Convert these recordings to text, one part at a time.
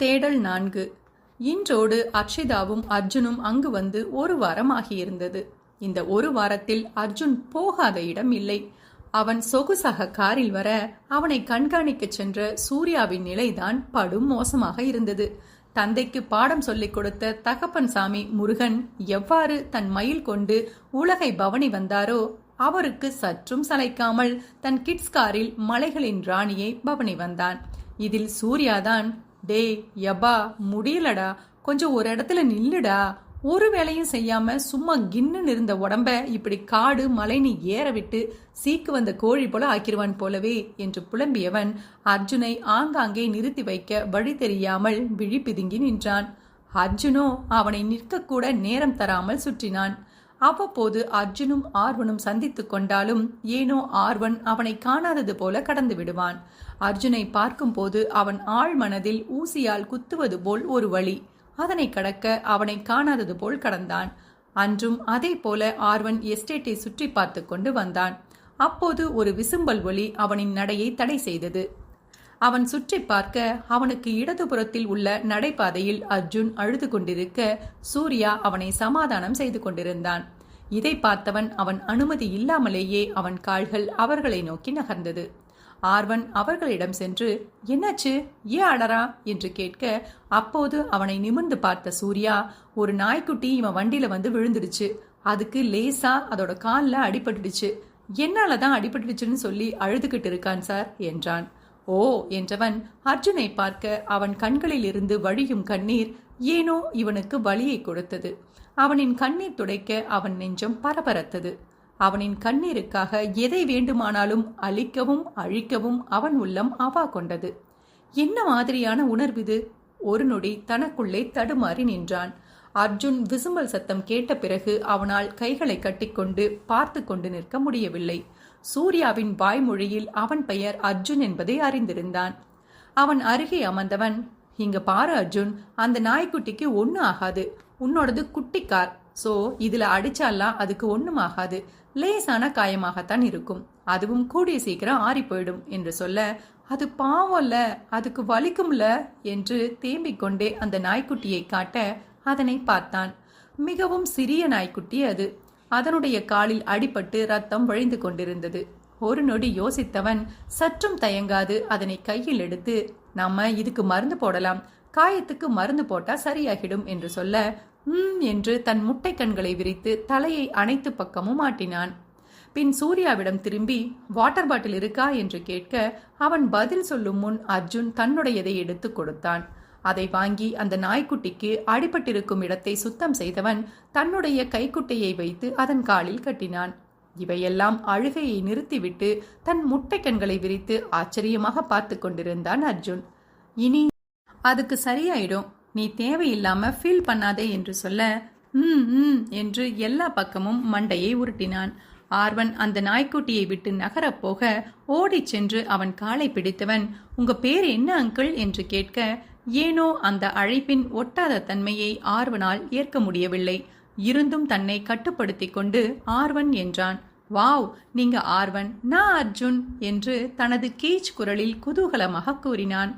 தேடல் நான்கு. இன்றோடு அக்ஷிதாவும் அர்ஜுனும் அங்கு வந்து ஒரு வாரம் ஆகியிருந்தது இந்த ஒரு வாரத்தில் அர்ஜுன் போகாத இடம் இல்லை. அவன் சொகுசாக காரில் வர அவனை கண்காணிக்கச் சென்ற சூர்யாவின் நிலைதான் படும் மோசமாக இருந்தது. தந்தைக்கு பாடம் சொல்லிக் கொடுத்த தகப்பன் சாமி முருகன் எவ்வாறு தன் மயில் கொண்டு உலகை பவனி வந்தாரோ அவருக்கு சற்றும் சளைக்காமல் தன் கிட்ஸ் காரில் மலைகளின் ராணியை பவனி வந்தான். இதில் சூர்யாதான் டேய் யபா முடியலடா. கொஞ்சம் ஒரு இடத்துல நில்லுடா. ஒரு வேலையும் செய்யாம சும்மா கின்னு இருந்த உடம்ப இப்படி காடு மலைன்னு ஏற விட்டு சீக்கு வந்த கோழி போல ஆக்கிருவான் போலவே என்று புலம்பியவன் அர்ஜுனை ஆங்காங்கே நிறுத்தி வைக்க வழி தெரியாமல் விழி பிதுங்கி நின்றான். அர்ஜுனோ அவனை நிற்கக்கூட நேரம் தராமல் சுற்றினான். அவ்வப்போது அர்ஜுனும் ஆர்வனும் சந்தித்துக் கொண்டாலும் ஏனோ ஆர்வன் அவனை காணாதது போல கடந்து விடுவான். அர்ஜுனை பார்க்கும்போது அவன் ஆழ் மனதில் ஊசியால் குத்துவது போல் ஒரு வழி. அதனை கடக்க அவனை காணாதது போல் கடந்தான். அன்றும் அதே போல ஆர்வன் எஸ்டேட்டை சுற்றி பார்த்து கொண்டு வந்தான். அப்போது ஒரு விசும்பல் ஒளி அவனின் நடையை தடை செய்தது. அவன் சுற்றி பார்க்க அவனுக்கு இடதுபுறத்தில் உள்ள நடைபாதையில் அர்ஜுன் அழுது கொண்டிருக்க சூர்யா அவனை சமாதானம் செய்து கொண்டிருந்தான். இதை பார்த்தவன் அவன் அனுமதி இல்லாமலேயே அவன் கால்கள் அவர்களை நோக்கி நகர்ந்தது. ஆர்வன் அவர்களிடம் சென்று என்னாச்சு? ஏன் அடரா என்று கேட்க அப்போது அவனை நிமிர்ந்து பார்த்த சூர்யா ஒரு நாய்க்குட்டி இவன் வண்டியில வந்து விழுந்துடுச்சு. அதுக்கு லேசா அதோட காலில் அடிபட்டுடுச்சு. என்னால தான் அடிபட்டுடுச்சுன்னு சொல்லி அழுதுகிட்டு இருக்கான் சார் என்றான். ஓ என்றவன் அர்ஜுனை பார்க்க அவன் கண்களில் இருந்து வழியும் கண்ணீர் ஏனோ இவனுக்கு வழியை கொடுத்தது. அவனின் கண்ணீர் துடைக்க அவன் நெஞ்சம் பரபரத்தது. அவனின் கண்ணீருக்காக எதை வேண்டுமானாலும் அழிக்கவும் அழிக்கவும் அவன் உள்ளம் அவா கொண்டது. என்ன மாதிரியான உணர்விது ஒரு நொடி தனக்குள்ளே தடுமாறி நின்றான். அர்ஜுன் விசும்பல் சத்தம் கேட்ட பிறகு அவனால் கைகளை கட்டிக்கொண்டு பார்த்து கொண்டு நிற்க முடியவில்லை. சூர்யாவின் வாய்மொழியில் அவன் பெயர் அர்ஜுன் என்பதை அறிந்திருந்தான். அவன் அருகே அமர்ந்தவன் இங்க பாரு அர்ஜுன் அந்த நாய்க்குட்டிக்கு ஒன்றும் ஆகாது. உன்னோடது குட்டி கார். ஸோ இதில் அடிச்சாலாம் அதுக்கு ஒன்றும் ஆகாது லேசான காயமாகத்தான் இருக்கும். அதுவும் கூடிய சீக்கிரம் ஆறி போயிடும் என்று சொல்ல அது பாவம்ல அதுக்கு வலிக்கும்ல என்று தேம்பிக் கொண்டே அந்த நாய்க்குட்டியை காட்ட அதனை பார்த்தான். மிகவும் சிறிய நாய்க்குட்டி அது. அதனுடைய காலில் அடிபட்டு ரத்தம் வழிந்து கொண்டிருந்தது. ஒரு நொடி யோசித்தவன் சற்றும் தயங்காது அதனை கையில் எடுத்து நாம இதுக்கு மருந்து போடலாம். காயத்துக்கு மருந்து போட்டா சரியாகிடும் என்று சொல்ல ம் என்று தன் முட்டை கண்களை விரித்து தலையை அனைத்து பக்கமும் ஆட்டினான். பின் சூர்யாவிடம் திரும்பி வாட்டர் பாட்டில் இருக்கா? என்று கேட்க அவன் பதில் சொல்லும் முன் அர்ஜுன் தன்னுடையதை எடுத்து கொடுத்தான். அதை வாங்கி அந்த நாய்க்குட்டிக்கு அடிபட்டிருக்கும் இடத்தை சுத்தம் செய்தவன் தன்னுடைய கைக்குட்டையை வைத்து அதன் காலில் கட்டினான். இவையெல்லாம் அழுகையை நிறுத்திவிட்டு தன் முட்டை கண்களை விரித்து ஆச்சரியமாக பார்த்து கொண்டிருந்தான் அர்ஜுன். இனி அதுக்கு சரியாயிடும். நீ தேவையில்லாம ஃபீல் பண்ணாதே என்று சொல்ல ம் ம் என்று எல்லா பக்கமும் மண்டையை உருட்டினான். ஆர்வன் அந்த நாய்க்குட்டியை விட்டு நகரப் போக ஓடிச் சென்று அவன் காலை பிடித்தவன் உங்க பேர் என்ன அங்கிள் என்று கேட்க ஏனோ அந்த அழைப்பின் ஒட்டாத தன்மையை ஆர்வனால் ஏற்க முடியவில்லை. இருந்தும் தன்னை கட்டுப்படுத்தி கொண்டு ஆர்வன் என்றான். வாவ் நீங்க ஆர்வன். நான் அர்ஜுன் என்று தனது கீச் குரலில் குதூகலமாக கூறினான்.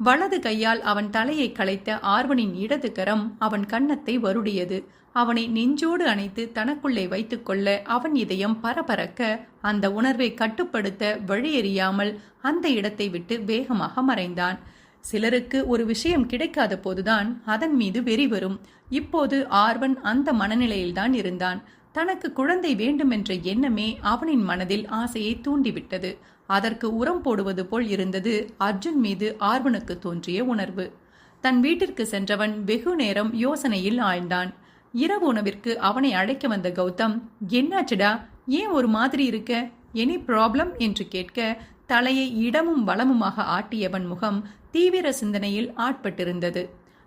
வலது கையால் அவன் தலையை களைத்த ஆர்வனின் இடது கரம் அவன் கன்னத்தை வருடியது. அவனை நெஞ்சோடு அணைத்து தனக்குள்ளே வைத்துக்கொள்ள அவன் இதயம் பரபரக்க அந்த உணர்வை கட்டுப்படுத்த வழியெறியாமல் அந்த இடத்தை விட்டு வேகமாக மறைந்தான். சிலருக்கு ஒரு விஷயம் கிடைக்காத போதுதான் அதன் மீது வெறி வரும். இப்போது ஆர்வன் அந்த மனநிலையில்தான் இருந்தான். தனக்கு குழந்தை வேண்டுமென்ற எண்ணமே அவனின் மனதில் ஆசையை தூண்டிவிட்டது. அதற்கு உரம் போடுவது போல் இருந்தது. அர்ஜுன் மீது ஆர்வனுக்கு தோன்றிய உணர்வு. தன் வீட்டிற்கு சென்றவன் வெகு நேரம் யோசனையில் ஆழ்ந்தான். இரவு உணவிற்கு அவனை அழைக்க வந்த கௌதம் என்னாச்சுடா? ஏன் ஒரு மாதிரி இருக்க? Any problem? என்று கேட்க தலையை இடமும் வளமுமாக ஆட்டியவன் முகம் தீவிர சிந்தனையில் ஆட்பட்டிருந்தது.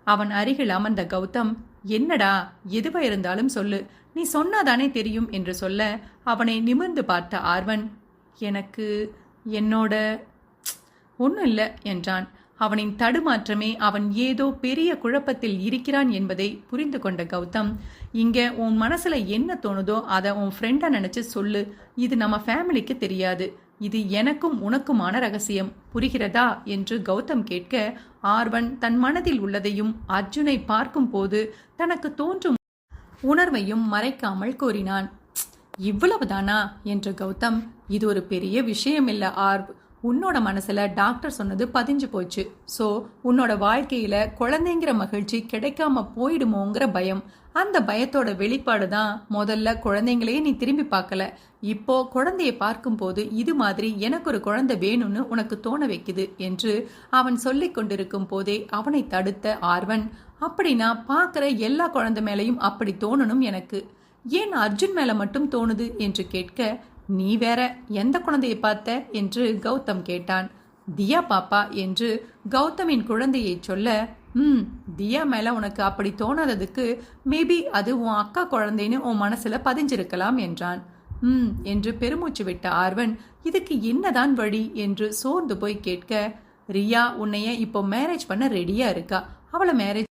அவன் அருகில் அமர்ந்த கௌதம் என்னடா? எதுவா இருந்தாலும் சொல்லு. நீ சொன்னாதானே தெரியும்? என்று சொல்ல அவனை நிமிர்ந்து பார்த்த ஆர்வன் எனக்கு என்னோட ஒன்றும் இல்லை என்றான். அவனின் தடுமாற்றமே அவன் ஏதோ பெரிய குழப்பத்தில் இருக்கிறான் என்பதை புரிந்து கொண்ட கௌதம் இங்க உன் மனசுல என்ன தோணுதோ அதை உன் ஃப்ரெண்டா நினைச்சு சொல்லு. இது நம்ம ஃபேமிலிக்கு தெரியாது. இது எனக்கும் உனக்குமான ரகசியம். புரிகிறதா? என்று கௌதம் கேட்க ஆர்வன் தன் மனதில் உள்ளதையும் அர்ஜுனை பார்க்கும்போது தனக்கு தோன்றும் உணர்வையும் மறைக்காமல் கூறினான். இவ்வளவுதானா? என்று கௌதம் இது ஒரு பெரிய விஷயம் இல்லை ஆர்வ். உன்னோட மனசுல டாக்டர் சொன்னது பதிஞ்சு போச்சு. சோ உன்னோட வாழ்க்கையில குழந்தைங்கிற மகிழ்ச்சி கிடைக்காம போயிடுமோங்கிற பயம். அந்த பயத்தோட வெளிப்பாடு தான் முதல்ல குழந்தைங்களையே நீ திரும்பி பார்க்கல. இப்போ குழந்தைய பார்க்கும்போது இது மாதிரி எனக்கு ஒரு குழந்தை வேணும்னு உனக்கு தோண வைக்குது என்று அவன் சொல்லிக் கொண்டிருக்கும் போதே அவனை தடுத்த ஆர்வன் அப்படின்னா பார்க்குற எல்லா குழந்தை மேலையும் அப்படி தோணணும் எனக்கு. ஏன் அர்ஜுன் மேல மட்டும் தோணுது என்று கேட்க நீ வேற எந்த குழந்தையை பார்த்த? என்று கௌதம் கேட்டான். தியா பாப்பா என்று கௌதமின் குழந்தையை சொல்ல ம் தியா மேல உனக்கு அப்படி தோணாததுக்கு மேபி அது உன் அக்கா குழந்தைன்னு உன் மனசுல பதிஞ்சிருக்கலாம் என்றான். ம் என்று பெருமூச்சு விட்ட ஆர்வன் இதுக்கு என்னதான் வழி? என்று சோர்ந்து போய் கேட்க ரியா உன்னைய இப்போ மேரேஜ் பண்ண ரெடியா இருக்கா? அவளை மேரேஜ்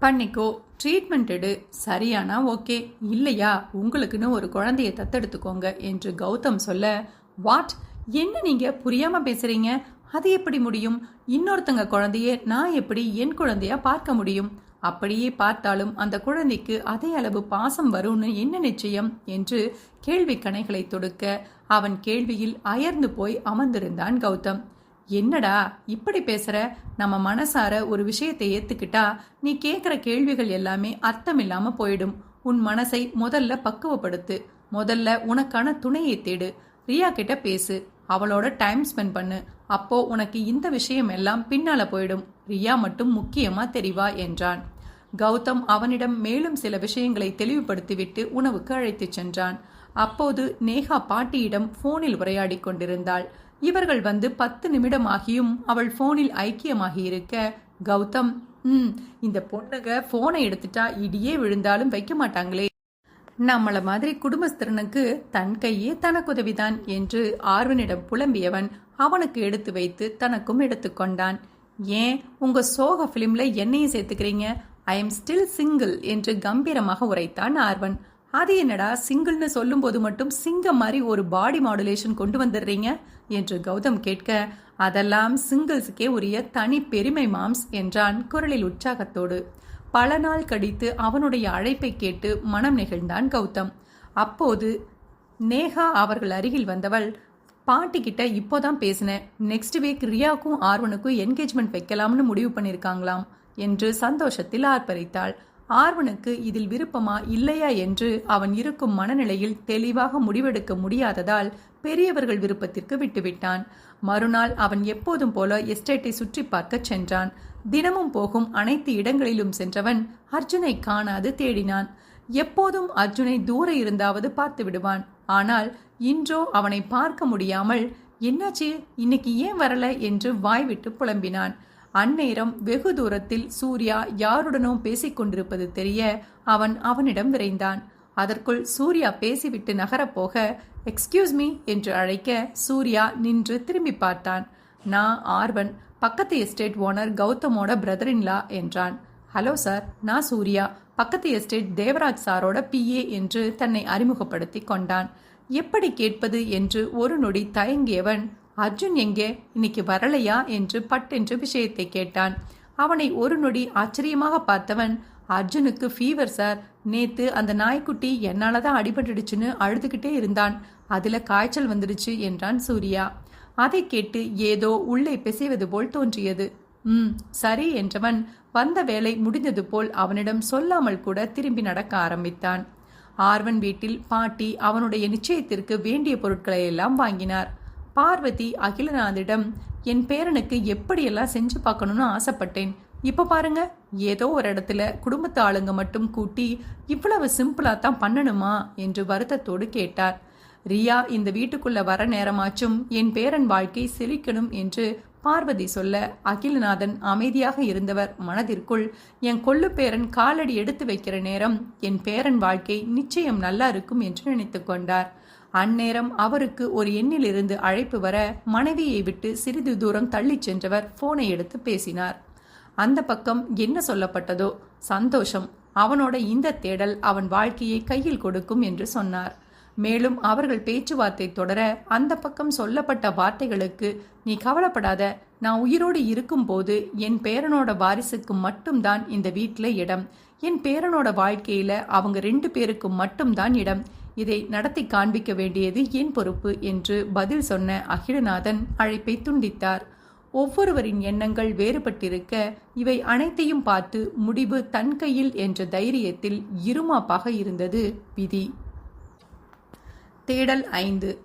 பண்ணிக்கோ. ட்ரீட்மெண்ட் எடு. சரியானா ஓகே. இல்லையா? உங்களுக்குன்னு ஒரு குழந்தைய தத்தெடுத்துக்கோங்க என்று கௌதம் சொல்ல வாட்? என்ன நீங்க புரியாம பேசுறீங்க? அது எப்படி முடியும்? இன்னொருத்தங்க குழந்தைய நான் எப்படி என் குழந்தையா பார்க்க முடியும்? அப்படியே பார்த்தாலும் அந்த குழந்தைக்கு அதே அளவு பாசம் வரும்னு என்ன நிச்சயம்? என்று கேள்வி கணைகளை தொடுக்க அவன் கேள்வியில் அயர்ந்து போய் அமர்ந்திருந்தான் கௌதம். என்னடா இப்படி பேசுற? நம்ம மனசார ஒரு விஷயத்தை ஏத்துக்கிட்டா நீ கேக்குற கேள்விகள் எல்லாமே அர்த்தம் இல்லாம போயிடும். உன் மனசை முதல்ல பக்குவப்படுத்து முதல்ல உனக்கான துணையை தேடு. ரியா கிட்ட பேசு அவளோட டைம் ஸ்பெண்ட் பண்ணு. அப்போ உனக்கு இந்த விஷயம் எல்லாம் பின்னால போயிடும். ரியா மட்டும் முக்கியமா தெரிவா என்றான். கௌதம் அவனிடம் மேலும் சில விஷயங்களை தெளிவுபடுத்திவிட்டு உணவுக்கு அழைத்துச் சென்றான். அப்போது நேஹா பாட்டியிடம் போனில் உரையாடிக் கொண்டிருந்தாள். இவர்கள் வந்து பத்து நிமிடம் ஆகியும் அவள் போனில் ஐக்கியமாகி இருக்க கௌதம் ம் இந்த பொண்ணுங்க போனை எடுத்துட்டா இடியே விழுந்தாலும் வைக்க மாட்டாங்களே. நம்மள மாதிரி குடும்பஸ்திரனுக்கு தன் கையே தனக்குதவிதான் என்று ஆர்வனிடம் புலம்பியவன் அவனுக்கு எடுத்து வைத்து தனக்கும் எடுத்துக்கொண்டான் ஏன் உங்க சோக பிலிம்ல என்னையும் சேர்த்துக்கிறீங்க? ஐ எம் ஸ்டில் சிங்கிள் என்று கம்பீரமாக உரைத்தான் ஆர்வன். அது என்னடா சிங்கிள்னு சொல்லும்போது மட்டும் சிங்கம் மாதிரி ஒரு பாடி மாடுலேஷன் கொண்டு வந்துடுறீங்க? என்று கௌதம் கேட்க அதெல்லாம் சிங்கிள்ஸுக்கே உரிய தனி பெருமை மாம்ஸ் என்றான் குரலில் உற்சாகத்தோடு. பல நாள் கடித்து அவனுடைய அழைப்பை கேட்டு மனம் நெகிழ்ந்தான் கௌதம். அப்போது நேஹா அவர்கள் அருகில் வந்தவள் பாட்டிக்கிட்ட இப்போதான் பேசினேன். நெக்ஸ்ட் வீக் ரியாவுக்கும் ஆர்வனுக்கும் என்கேஜ்மெண்ட் வைக்கலாம்னு முடிவு பண்ணிருக்காங்களாம் என்று சந்தோஷத்தில் ஆர்ப்பரித்தாள். ஆர்வனுக்கு இதில் விருப்பமா இல்லையா என்று அவன் இருக்கும் மனநிலையில் தெளிவாக முடிவெடுக்க முடியாததால் பெரியவர்கள் விருப்பத்திற்கு விட்டுவிட்டான். மறுநாள் அவன் எப்போதும் போல எஸ்டேட்டை சுற்றி பார்க்கச் சென்றான். தினமும் போகும் அனைத்து இடங்களிலும் சென்றவன் அர்ஜுனை காணாது தேடினான். எப்போதும் அர்ஜுனை தூர இருந்தாவது பார்த்து விடுவான். ஆனால் இன்றோ அவனை பார்க்க முடியாமல் என்னாச்சு? இன்னைக்கு ஏன் வரல? என்று வாய்விட்டு புலம்பினான். அந்நேரம் வெகு தூரத்தில் சூர்யா யாருடனோ பேசிக் கொண்டிருப்பது தெரிய அவன் அவனிடம் விரைந்தான். அதற்குள் சூர்யா பேசிவிட்டு நகரப்போக எக்ஸ்கியூஸ் மீ என்று அழைக்க சூர்யா நின்று திரும்பி பார்த்தான். நான் ஆர்வன் பக்கத்து எஸ்டேட் ஓனர் கௌதமோட பிரதரின்லா என்றான். ஹலோ சார் நான் சூர்யா பக்கத்து எஸ்டேட் தேவராஜ் சாரோட பிஏ என்று தன்னை அறிமுகப்படுத்தி கொண்டான். எப்படி கேட்பது? என்று ஒரு நொடி தயங்கியவன் அர்ஜுன் எங்கே? இன்னைக்கு வரலையா? என்று பட்டென்று விஷயத்தை கேட்டான். அவனை ஒரு நொடி ஆச்சரியமாக பார்த்தவன் அர்ஜுனுக்கு ஃபீவர் சார் நேத்து அந்த நாய்க்குட்டி என்னால தான் அடிபட்டுடுச்சுன்னு அழுதுகிட்டே இருந்தான். அதுல காய்ச்சல் வந்துடுச்சு என்றான் சூர்யா. அதை கேட்டு ஏதோ உள்ளே பிசைவது போல் தோன்றியது. ம் சரி என்றவன் வந்த வேலை முடிந்தது போல் அவனிடம் சொல்லாமல் கூட திரும்பி நடக்க ஆரம்பித்தான். ஆர்வன் வீட்டில் பாட்டி அவனுடைய நிச்சயத்திற்கு வேண்டிய பொருட்களை எல்லாம் வாங்கினார். பார்வதி அகிலநாதிடம் என் பேரனுக்கு எப்படியெல்லாம் செஞ்சு பார்க்கணும்னு ஆசைப்பட்டேன். இப்போ பாருங்க ஏதோ ஒரு இடத்துல குடும்பத்து ஆளுங்க மட்டும் கூட்டி இவ்வளவு சிம்பிளாக தான் பண்ணணுமா? என்று வருத்தத்தோடு கேட்டார். ரியா இந்த வீட்டுக்குள்ள வர நேரமாச்சும் என் பேரன் வாழ்க்கை செழிக்கணும் என்று பார்வதி சொல்ல அகிலநாதன் அமைதியாக இருந்தவர் மனதிற்குள் என் கொள்ளு பேரன் காலடி எடுத்து வைக்கிற நேரம் என் பேரன் வாழ்க்கை நிச்சயம் நல்லா இருக்கும் என்று நினைத்து கொண்டார். அந்நேரம் அவருக்கு ஒரு எண்ணிலிருந்து அழைப்பு வர மனைவியை விட்டு சிறிது தூரம் தள்ளிச் சென்றவர் போனை எடுத்து பேசினார். அந்த பக்கம் என்ன சொல்லப்பட்டதோ? சந்தோஷம். அவனோட இந்த தேடல் அவன் வாழ்க்கையை கையில் கொடுக்கும் என்று சொன்னார். மேலும் அவர்கள் பேச்சுவார்த்தை தொடர அந்த பக்கம் சொல்லப்பட்ட வார்த்தைகளுக்கு நீ கவலைப்படாத நான் உயிரோடு இருக்கும்போது என் பேரனோட வாரிசுக்கு மட்டும்தான் இந்த வீட்டில் இடம். என் பேரனோட வாழ்க்கையில அவங்க ரெண்டு பேருக்கு மட்டும்தான் இடம். இதை நடத்தி காண்பிக்க வேண்டியது என் பொறுப்பு என்று பதில் சொன்ன அகிலநாதன் அழைப்பை துண்டித்தார். ஒவ்வொருவரின் எண்ணங்கள் வேறுபட்டிருக்க இவை அனைத்தையும் பார்த்து முடிவு தன் கையில் என்ற தைரியத்தில் இருமாப்பாக இருந்தது விதி. தேடல் ஐந்து.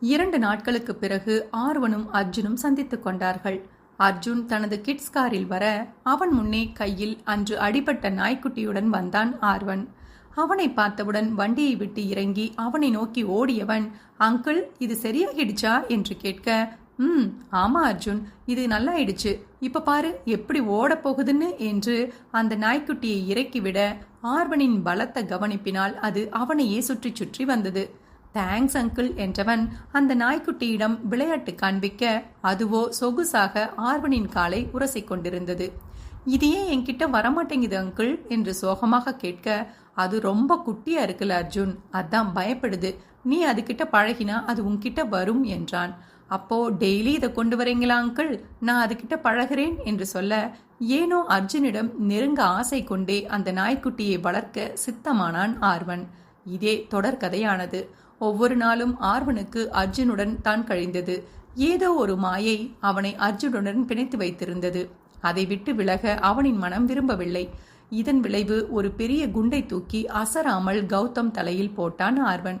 இரண்டு நாட்களுக்கு பிறகு ஆர்வனும் அர்ஜுனும் சந்தித்துக் கொண்டார்கள். அர்ஜுன் தனது கிட்ஸ் காரில் வர அவன் முன்னே கையில் அன்று அடிபட்ட நாய்க்குட்டியுடன் வந்தான் ஆர்வன். அவனை பார்த்தவுடன் வண்டியை விட்டு இறங்கி அவனை நோக்கி ஓடியவன் அங்கிள் இது சரியாகிடுச்சா என்று கேட்க ம் ஆமா அர்ஜுன் இது நல்லாயிடுச்சு. இப்ப பாரு எப்படி ஓட போகுதுன்னு? என்று அந்த நாய்க்குட்டியை இறக்கிவிட ஆர்வனின் பலத்த கவனிப்பினால் அது அவனையே சுற்றி சுற்றி வந்தது. தேங்க்ஸ் அங்கிள் என்றவன் அந்த நாய்க்குட்டியிடம் விளையாட்டு காண்பிக்க அதுவோ சொகுசாக ஆர்வனின் காலை உரசிக் கொண்டிருந்தது. இது ஏன் என்கிட்ட வரமாட்டேங்குது அங்கிள்? என்று சோகமாக கேட்க அது ரொம்ப குட்டியா இருக்குல்ல அர்ஜுன். அதான் பயப்படுது. நீ அதுகிட்ட பழகினா அது உன்கிட்ட வரும் என்றான். அப்போ டெய்லி இதை கொண்டு வரீங்களா அங்கிள்? நான் அதுகிட்ட பழகிறேன் என்று சொல்ல ஏனோ அர்ஜுனிடம் நெருங்க ஆசை கொண்டே அந்த நாய்க்குட்டியை வளர்க்க சித்தமானான் ஆர்வன். இதே தொடர்கதையானது ஒவ்வொரு நாளும் ஆர்வனுக்கு அர்ஜுனுடன் தான் கழிந்தது. ஏதோ ஒரு மாயை அவனை அர்ஜுனுடன் பிணைத்து வைத்திருந்தது. அதை விட்டு விலக அவனின் மனம் விரும்பவில்லை. இதன் விளைவு ஒரு பெரிய குண்டை தூக்கி அசராமல் கௌதம் தலையில் போட்டான் ஆர்வன்.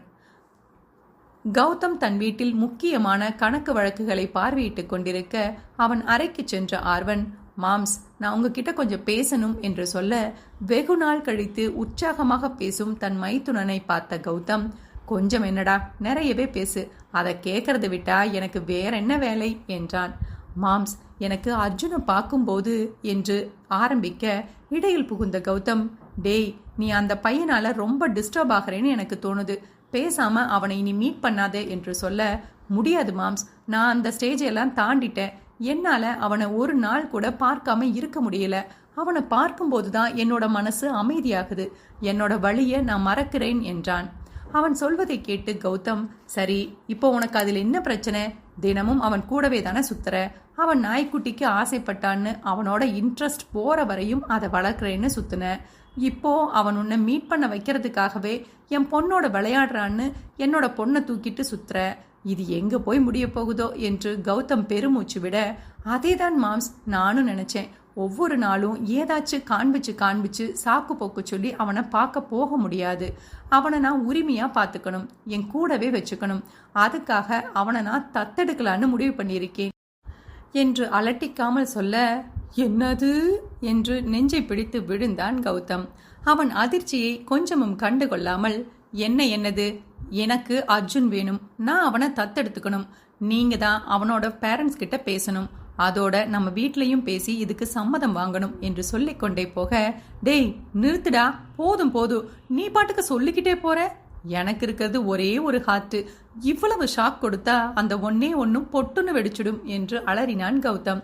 கௌதம் தன் வீட்டில் முக்கியமான கணக்கு வழக்குகளை பார்வையிட்டுக் கொண்டிருக்க அவன் அறைக்கு சென்ற ஆர்வன் மாம்ஸ் நான் உங்ககிட்ட கொஞ்சம் பேசணும் என்று சொல்ல வெகு நாள் கழித்து உற்சாகமாக பேசும் தன் மைத்துனனை பார்த்த கௌதம் கொஞ்சம் என்னடா நிறையவே பேசு அதை கேட்கறது விட்டா எனக்கு வேற என்ன வேலை? என்றான். மாம்ஸ் எனக்கு அர்ஜுனை பார்க்கும்போது என்று ஆரம்பிக்க இடையில் புகுந்த கௌதம் டேய் நீ அந்த பையனால ரொம்ப டிஸ்டர்ப் ஆகிறேன்னு எனக்கு தோணுது. பேசாம அவனை இனி மீட் பண்ணாதே என்று சொல்ல முடியாது மாம்ஸ் நான் அந்த ஸ்டேஜையெல்லாம் தாண்டிட்டேன். என்னால அவனை ஒரு நாள் கூட பார்க்காம இருக்க முடியல. அவனை பார்க்கும்போது தான் என்னோட மனசு அமைதியாகுது. என்னோட வழியை நான் மறக்கிறேன் என்றான். அவன் சொல்வதை கேட்டு கௌதம் சரி இப்போ உனக்கு அதில் என்ன பிரச்சனை? தினமும் அவன் கூடவே தானே சுத்துற? அவன் நாய்க்குட்டிக்கு ஆசைப்பட்டான்னு அவனோட இன்ட்ரெஸ்ட் போற வரையும் அதை வளர்க்குறேன்னு சுத்துன. இப்போ அவன் உன்னை மீட் பண்ண வைக்கிறதுக்காகவே என் பொண்ணோட விளையாடுறான்னு என்னோட பொண்ணை தூக்கிட்டு சுத்துற. இது எங்க போய் முடிய போகுதோ என்று கௌதம் பெருமூச்சு விட அதேதான் மாம்ஸ் நானும் நினைச்சேன். ஒவ்வொரு நாளும் ஏதாச்சும் காண்பிச்சு காண்பிச்சு சாக்கு போக்கு சொல்லி அவனை பார்க்க போக முடியாது. அவனை நான் உரிமையாக பார்த்துக்கணும். என் கூடவே வச்சுக்கணும். அதுக்காக அவனை நான் தத்தெடுக்கலான்னு முடிவு பண்ணியிருக்கேன் என்று அலட்டிக்காமல் சொல்ல என்னது? என்று நெஞ்சை பிடித்து விழுந்தான் கௌதம். அவன் அதிர்ச்சியை கொஞ்சமும் கண்டுகொள்ளாமல் என்ன என்னது? எனக்கு அர்ஜுன் வேணும். நான் அவனை தத்தெடுத்துக்கணும். நீங்க தான் அவனோட பேரண்ட்ஸ் கிட்ட பேசணும். அதோட நம்ம வீட்லையும் பேசி இதுக்கு சம்மதம் வாங்கணும் என்று சொல்லிக்கொண்டே போக டேய் நிறுத்துடா. போதும் போதும். நீ பாட்டுக்கு சொல்லிக்கிட்டே போற? எனக்கு இருக்கிறது ஒரே ஒரு ஹார்ட்டு. இவ்வளவு ஷாக் கொடுத்தா அந்த ஒன்னே ஒன்னும் பொட்டுன்னு வெடிச்சிடும் என்று அலறினான் கௌதம்.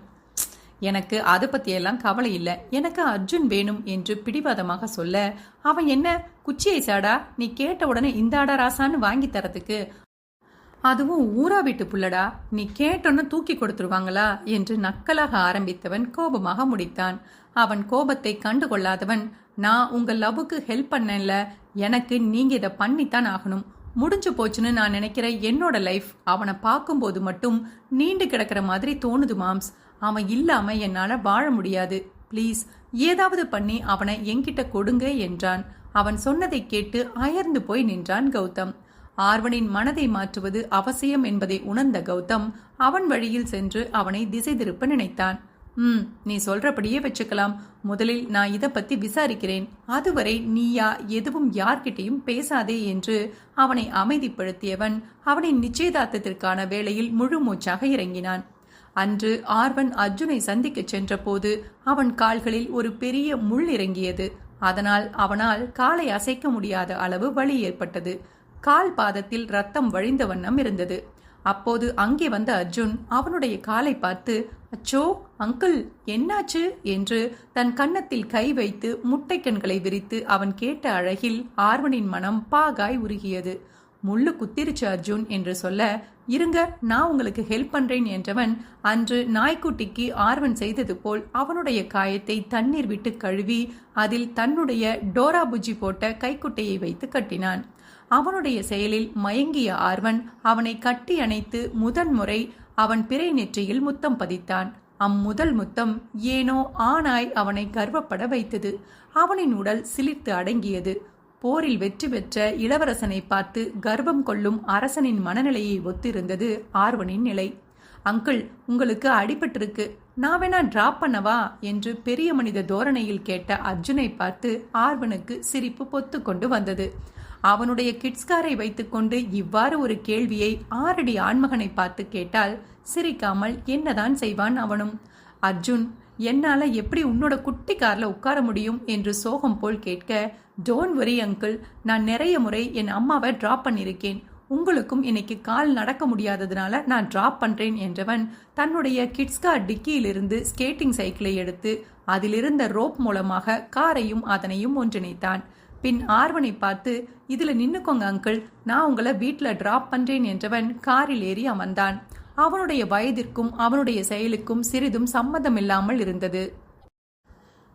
எனக்கு அதை பத்தியெல்லாம் கவலை இல்லை. எனக்கு அர்ஜுன் வேணும் என்று பிடிவாதமாக சொல்ல அவன் என்ன? குச்சியை சாடா? நீ கேட்ட உடனே இந்தாடா ராசான்னு வாங்கி தரத்துக்கு. அதுவும் ஊரா வீட்டு புள்ளடா. நீ கேட்டொன்னு தூக்கி கொடுத்துருவாங்களா? என்று நக்கலாக ஆரம்பித்தவன் கோபமாக முடித்தான். அவன் கோபத்தை கண்டு கொள்ளாதவன் நான் உங்க லவ்வுக்கு ஹெல்ப் பண்ணல எனக்கு நீங்க இதை பண்ணித்தான் ஆகணும். முடிஞ்சு போச்சுன்னு நான் நினைக்கிற என்னோட லைஃப் அவனை பார்க்கும்போது மட்டும் நீண்டு கிடக்கிற மாதிரி தோணுது மாம்ஸ். அவன் இல்லாம என்னால வாழ முடியாது. ப்ளீஸ் ஏதாவது பண்ணி அவனை என்கிட்ட கொடுங்க என்றான். அவன் சொன்னதை கேட்டு அயர்ந்து போய் நின்றான் கௌதம். ஆர்வனின் மனதை மாற்றுவது அவசியம் என்பதை உணர்ந்த கௌதம் அவன் வழியில் சென்று அவனை திசை திருப்ப நினைத்தான். ம் நீ சொல்றபடியே வச்சுக்கலாம். முதலில் நான் இதை பத்தி விசாரிக்கிறேன். அதுவரை நீயா எதுவும் யார்கிட்டையும் பேசாதே என்று அவனை அமைதிப்படுத்தியவன் அவனின் நிச்சயதார்த்தத்திற்கான வேளையில் முழு மூச்சாக இறங்கினான். அன்று ஆர்வன் அர்ஜுனை சந்திக்கச் சென்றபோது அவன் கால்களில் ஒரு பெரிய முள் இறங்கியது. அதனால் அவனால் காலை அசைக்க முடியாத அளவு வலி ஏற்பட்டது. கால் பாதத்தில் ரத்தம் வழிந்த வண்ணம் இருந்தது. அப்போது அங்கே வந்த அர்ஜுன் அவனுடைய காலை பார்த்து அச்சோ அங்கிள் என்னாச்சு? என்று தன் கன்னத்தில் கை வைத்து முட்டை கண்களை விரித்து அவன் கேட்ட அழகில் ஆர்வனின் மனம் பாகாய் உருகியது. முள்ளு குத்திருச்சு அர்ஜுன் என்று சொல்ல இருங்க நான் உங்களுக்கு ஹெல்ப் பண்றேன் என்றவன் அன்று நாய்க்குட்டிக்கு ஆர்வன் செய்தது போல் அவனுடைய காயத்தை தண்ணீர் விட்டு கழுவி அதில் தன்னுடைய டோரா புஜ்ஜி போட்ட கைக்குட்டையை வைத்து கட்டினான். அவனுடைய செயலில் மயங்கிய ஆர்வன் அவனை கட்டி அணைத்து முதன்முறை அவன் பிறை நெற்றியில் முத்தம் பதித்தான். அம்முதல் முத்தம் ஏனோ ஆனாய் அவனை கர்வப்பட வைத்தது. அவனின் உடல் சிலிர்த்து அடங்கியது. போரில் வெற்றி பெற்ற இளவரசனை பார்த்து கர்வம் கொள்ளும் அரசனின் மனநிலையை ஒத்திருந்தது ஆர்வனின் நிலை. அங்கிள் உங்களுக்கு அடிபட்டிருக்கு. நான் வேணா டிராப் பண்ணவா? என்று பெரிய மனித தோரணையில் கேட்ட அர்ஜுனை பார்த்து ஆர்வனுக்கு சிரிப்பு பொத்து கொண்டு வந்தது. அவனுடைய கிட்ஸ்காரை வைத்துக்கொண்டு இவ்வாறு ஒரு கேள்வியை ஆறடி ஆண்மகனை பார்த்து கேட்டால் சிரிக்காமல் என்னதான் செய்வான் அவனும்? அர்ஜுன் என்னால் எப்படி உன்னோட குட்டி கார்ல உட்கார முடியும் என்று சோகம் போல் கேட்க டோன்ட் வரி அங்கிள் நான் நிறைய முறை என் அம்மாவை டிராப் பண்ணியிருக்கேன். உங்களுக்கும் இன்னைக்கு கால் நடக்க முடியாததுனால நான் டிராப் பண்றேன் என்றவன் தன்னுடைய கிட்ஸ் கார் டிக்கியிலிருந்து ஸ்கேட்டிங் சைக்கிளை எடுத்து அதிலிருந்த ரோப் மூலமாக காரையும் அதனையும் ஒன்றிணைத்தான். பின் ஆர்வனை பார்த்து இதுல நின்னுக்கோங்க அங்கிள். நான் உங்களை வீட்டில் டிராப் பண்றேன் என்றவன் காரில் ஏறி அமர்ந்தான். அவனுடைய வயதிற்கும் அவனுடைய செயலுக்கும் சிறிதும் சம்மதமில்லாமல் இருந்தது.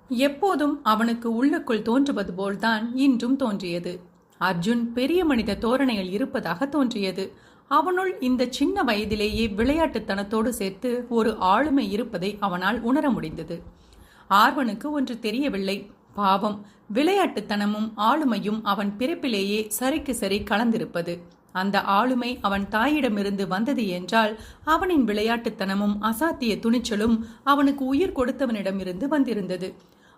எப்போதும் அவனுக்கு உள்ளுக்குள் தோன்றுவது போல்தான் இன்றும் தோன்றியது. அர்ஜுன் பெரிய மனித தோரணையில் இருப்பதாக தோன்றியது. அவனுள் இந்த சின்ன வயதிலேயே விளையாட்டுத்தனத்தோடு சேர்த்து ஒரு ஆளுமை இருப்பதை அவனால் உணர முடிந்தது. ஆர்வனுக்கு ஒன்று தெரியவில்லை. பாவம் விளையாட்டுத்தனமும் ஆளுமையும் அவன் பிறப்பிலேயே சரிக்கு சரி கலந்திருப்பது. அந்த ஆளுமை அவன் தாயிடமிருந்து வந்தது என்றால் அவனின் விளையாட்டுத்தனமும் அசாத்திய துணிச்சலும் அவனுக்கு உயிர் கொடுத்தவனிடமிருந்து வந்திருந்தது.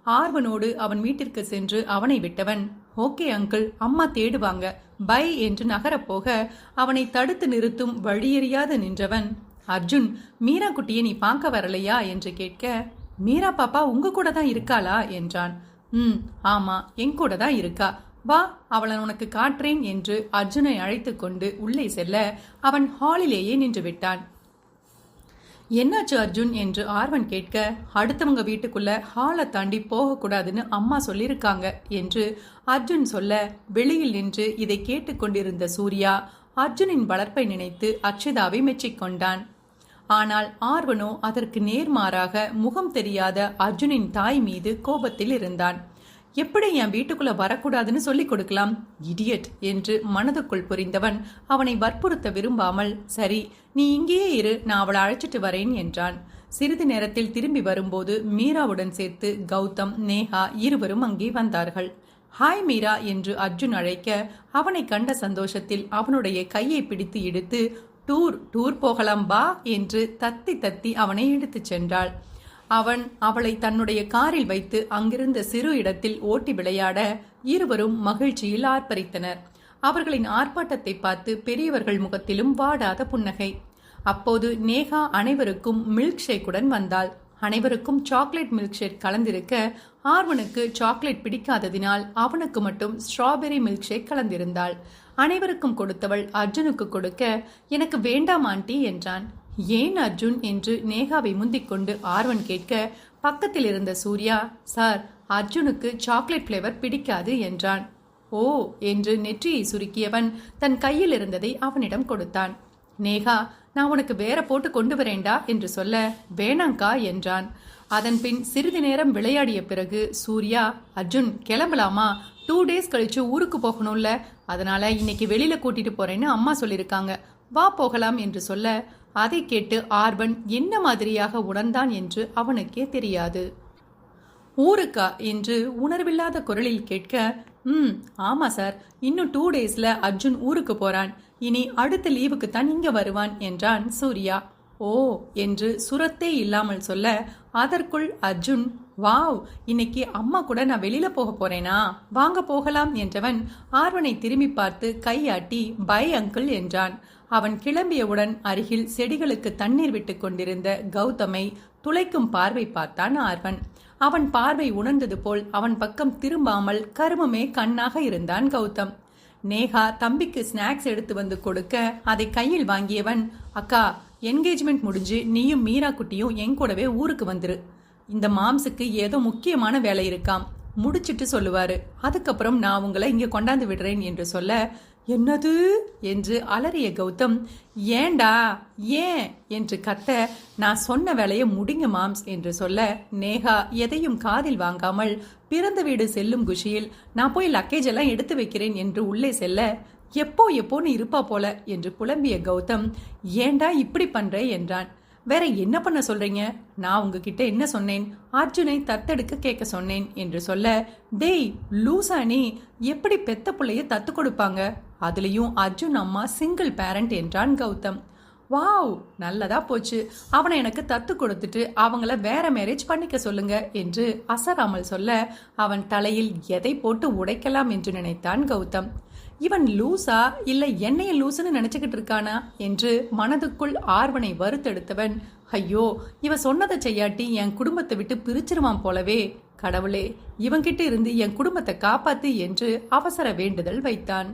ஆர்வனோடு அவன் வீட்டிற்கு சென்று அவனை விட்டவன் ஓகே அங்கிள் அம்மா தேடுவாங்க பை என்று நகரப்போக அவனை தடுத்து நிறுத்தும் வழியறியாது நின்றவன் அர்ஜுன் மீரா குட்டியை நீ பார்க்க வரலையா? என்று கேட்க மீரா பாப்பா உங்க கூட தான் இருக்காளா? என்றான். ம் ஆமா என் கூட தான் இருக்கா. வா அவளை உனக்கு காட்டுறேன் என்று அர்ஜுனை அழைத்து கொண்டு உள்ளே செல்ல அவன் ஹாலிலேயே நின்று விட்டான். என்னாச்சு அர்ஜுன் என்று ஆர்வன் கேட்க அடுத்தவங்க வீட்டுக்குள்ள ஹாலை தாண்டி போகக்கூடாதுன்னு அம்மா சொல்லியிருக்காங்க என்று அர்ஜுன் சொல்ல வெளியில் நின்று இதை கேட்டுக்கொண்டிருந்த சூர்யா அர்ஜுனின் வளர்ப்பை நினைத்து அக்ஷிதாவை மெச்சிக்கொண்டான். ஆனால் ஆர்வனோ அதற்கு நேர்மாறாக முகம் தெரியாத அர்ஜுனின் தாய் மீது கோபத்தில் இருந்தான். எப்படி என் வீட்டுக்குள்ள வரக்கூடாதுன்னு சொல்லிக் கொடுக்கலாம் இடியட் என்று மனதுக்குள் புரிந்தவன் அவனை வற்புறுத்த விரும்பாமல் சரி நீ இங்கேயே இரு நான் அவளை அழைச்சிட்டு வரேன் என்றான். சிறிது நேரத்தில் திரும்பி வரும்போது மீராவுடன் சேர்த்து கௌதம் நேஹா இருவரும் அங்கே வந்தார்கள். ஹாய் மீரா என்று அர்ஜுன் அழைக்க அவனை கண்ட சந்தோஷத்தில் அவனுடைய கையை பிடித்து இழுத்து டூர் டூர் போகலாம் பா என்று தத்தி தத்தி அவனை எடுத்துச் சென்றாள். அவன் அவளை தன்னுடைய காரில் வைத்து அங்கிருந்த சிறு இடத்தில் ஓட்டி விளையாட இருவரும் மகிழ்ச்சியில் ஆர்ப்பரித்தனர். அவர்களின் ஆர்ப்பாட்டத்தை பார்த்து பெரியவர்கள் முகத்திலும் வாடாத புன்னகை. அப்போது நேகா அனைவருக்கும் மில்க் ஷேக்குடன் வந்தாள். அனைவருக்கும் சாக்லேட் மில்க் ஷேக் கலந்திருக்க ஆர்வனுக்கு சாக்லேட் பிடிக்காததினால் அவனுக்கு மட்டும் ஸ்ட்ராபெரி மில்க் ஷேக் கலந்திருந்தாள். அனைவருக்கும் கொடுத்தவள் அர்ஜுனுக்கு கொடுக்க எனக்கு வேண்டாம் ஆண்டி என்றான். ஏன் அர்ஜுன்? என்று நேகாவை முந்திக் கொண்டு ஆர்வன் கேட்க பக்கத்தில் இருந்த சூர்யா சார் அர்ஜுனுக்கு சாக்லேட் ஃப்ளேவர் பிடிக்காது என்றான். ஓ என்று நெற்றியை சுருக்கியவன் தன் கையில் இருந்ததை அவனிடம் கொடுத்தான். நேகா நான் உனக்கு வேற போட்டு கொண்டு வரேண்டா என்று சொல்ல வேணாங்கா என்றான். அதன் பின் சிறிது நேரம் விளையாடிய பிறகு சூர்யா அர்ஜுன் கிளம்பலாமா? டூ டேஸ் கழிச்சு ஊருக்கு போகணும்ல. அதனால இன்னைக்கு வெளியில கூட்டிட்டு போறேன்னு அம்மா சொல்லியிருக்காங்க. வா போகலாம் என்று சொல்ல அதை கேட்டு ஆர்வன் என்ன மாதிரியாக உணர்ந்தான் என்று அவனுக்கே தெரியாது. ஊருக்கா? என்று உணர்வில்லாத குரலில் கேட்க ம் ஆமா சார். இன்னும் டூ டேஸ்ல அர்ஜுன் ஊருக்கு போறான். இனி அடுத்த லீவுக்கு தான் இங்க வருவான் என்றான் சூர்யா. ஓ என்று சுரத்தே இல்லாமல் சொல்ல அதற்குள் அர்ஜுன் வாவ் இன்னைக்கு அம்மா கூட நான் வெளியில போக போறேனா? வாங்க போகலாம் என்றவன் ஆர்வனை திரும்பி பார்த்து கையாட்டி பை அங்கிள் என்றான். அவன் கிளம்பியவுடன் அருகில் செடிகளுக்கு தண்ணீர் விட்டு கொண்டிருந்த கௌதமை துளைக்கும் பார்வை பார்த்தான் ஆர்வன். அவன் பார்வை உணர்ந்தது போல் அவன் பக்கம் திரும்பாமல் கருமமே கண்ணாக இருந்தான் கௌதம். நேகா தம்பிக்கு ஸ்நாக்ஸ் எடுத்து வந்து கொடுக்க அதை கையில் வாங்கியவன் அக்கா என்கேஜ்மெண்ட் முடிஞ்சு நீயும் மீரா குட்டியும் என் கூடவே ஊருக்கு வந்துரு. இந்த மாம்ஸுக்கு ஏதோ முக்கியமான வேலை இருக்காம். முடிச்சிட்டு சொல்லுவாரு. அதுக்கப்புறம் நான் உங்களை இங்கே கொண்டாந்து விடுறேன் என்று சொல்ல என்னது? என்று அலறிய கௌதம் ஏண்டா? ஏன்? என்று கத்த நான் சொன்ன வேலையை முடிங்க மாம்ஸ் என்று சொல்ல நேஹா எதையும் காதில் வாங்காமல் பிறந்த வீடு செல்லும் குஷியில் நான் போய் லக்கேஜ் எல்லாம் எடுத்து வைக்கிறேன் என்று உள்ளே செல்ல எப்போ எப்போன்னு இருப்பா போல என்று புலம்பிய கௌதம் ஏண்டா இப்படி பண்ற? என்றான். வேற என்ன பண்ண சொல்றீங்க? நான் உங்ககிட்ட என்ன சொன்னேன்? அர்ஜுனை தத்தெடுக்க கேட்க சொன்னேன் என்று சொல்ல டேய் லூசா நீ எப்படி பெத்த பிள்ளைய தத்து கொடுப்பாங்க? அதுலேயும் அர்ஜுன் அம்மா சிங்கிள் பேரண்ட் என்றான் கௌதம். வாவ் நல்லதா போச்சு. அவனை எனக்கு தத்து கொடுத்துட்டு அவங்கள வேற மேரேஜ் பண்ணிக்க சொல்லுங்க என்று அசராமல் சொல்ல அவன் தலையில் எதை போட்டு உடைக்கலாம் என்று நினைத்தான் கௌதம். இவன் லூசா? இல்லை என்னைய லூசுன்னு நினைச்சுக்கிட்டு இருக்கானா? என்று மனதுக்குள் ஆர்வனை வறுத்தெடுத்தவன் ஐயோ இவ சொன்னதை செய்யாட்டி என் குடும்பத்தை விட்டு பிரிச்சிருவான் போலவே. கடவுளே இவன்கிட்ட இருந்து என் குடும்பத்தை காப்பாத்து என்று அவசர வேண்டுதல் வைத்தான்.